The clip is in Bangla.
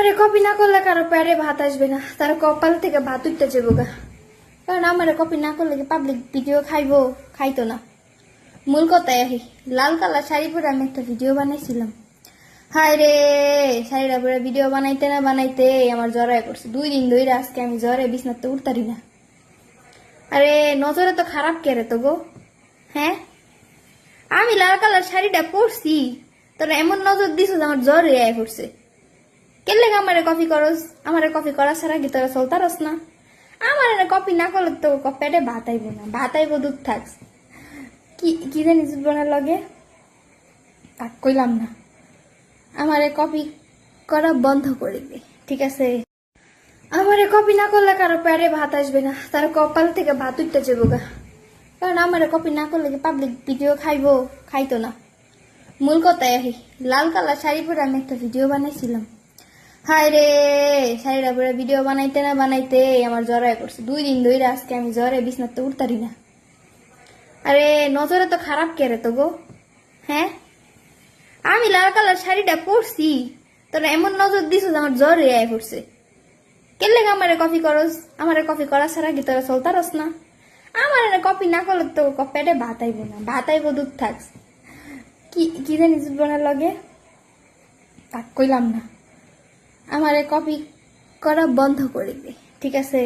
আমারে কপি না করলে কারও প্যারে ভাত আসবে না, তার কপাল থেকে ভাত উঠতে যাব গা। কারণ আমারে কপি না করলে কি পাবলিক ভিডিও খাইবো? খাইতো না। মূল কথায় আহি, লাল কালার শাড়ি পরে আমি একটা ভিডিও বানাইছিলাম। হায় রে, শাড়িটা পরে ভিডিও বানাইতে না বানাইতে আমার জ্বরায় করছে দুই দিন ধরে আজকে আমি জ্বরে বিছনাতে উঠতারি না। আরে, নজরে তো খারাপ কে রে তো গো হ্যাঁ? আমি লাল কালার শাড়িটা পরছি, তোরা এমন নজর দিছ আমার জ্বর আয় পড়ছে। কেলে আমারে কফি করস, আমারে কফি করা ছাড়া কি তোরা চলতারস না। আমার এনে কফি না করলে তো পেটে ভাত আইব না, ভাত আইব দুধ থাকস কি কি জানি জীবনের লগে? তাক কইলাম না। আমারে কপি করা বন্ধ করে দে, ঠিক আছে? আমারে কপি না করলে কারও প্যারে ভাত আসবে না, তার কপাল থেকে ভাত উঠতে যাব গা। কারণ আমারে কপি না করলে কি পাবলিক ভিডিও খাইবো? খাইতো না। মূল কথায় আহি, লাল কালার শাড়ি পরে আমি একটা ভিডিও বানাইছিলাম। হায় রে শাড়িটা পরে ভিডিও বানাইতে না বানাইতে আমার জ্বরায় করছে দুই দিন ধরে আজকে আমি জ্বরে বিছনাতে উঠতারি না। আরে, নজরে তো খারাপ কে রে তো গো হ্যাঁ? আমি লাল কালার শাড়িটা পরছি। তোরা এমন নজর দিছ আমার জ্বর আয় পড়ছে। কেলে আমারে কফি করস? আমারে কফি করা ছাড়া কি তোরা চলতারস না? আমার কফি না করলে তো পেটে ভাত আইব না। ভাত আইব দুধ থাকস কি কি জানি জীবনের লগে? তাক, কইলাম না। আমারে কপি করা বন্ধ করে দে ঠিক আছে?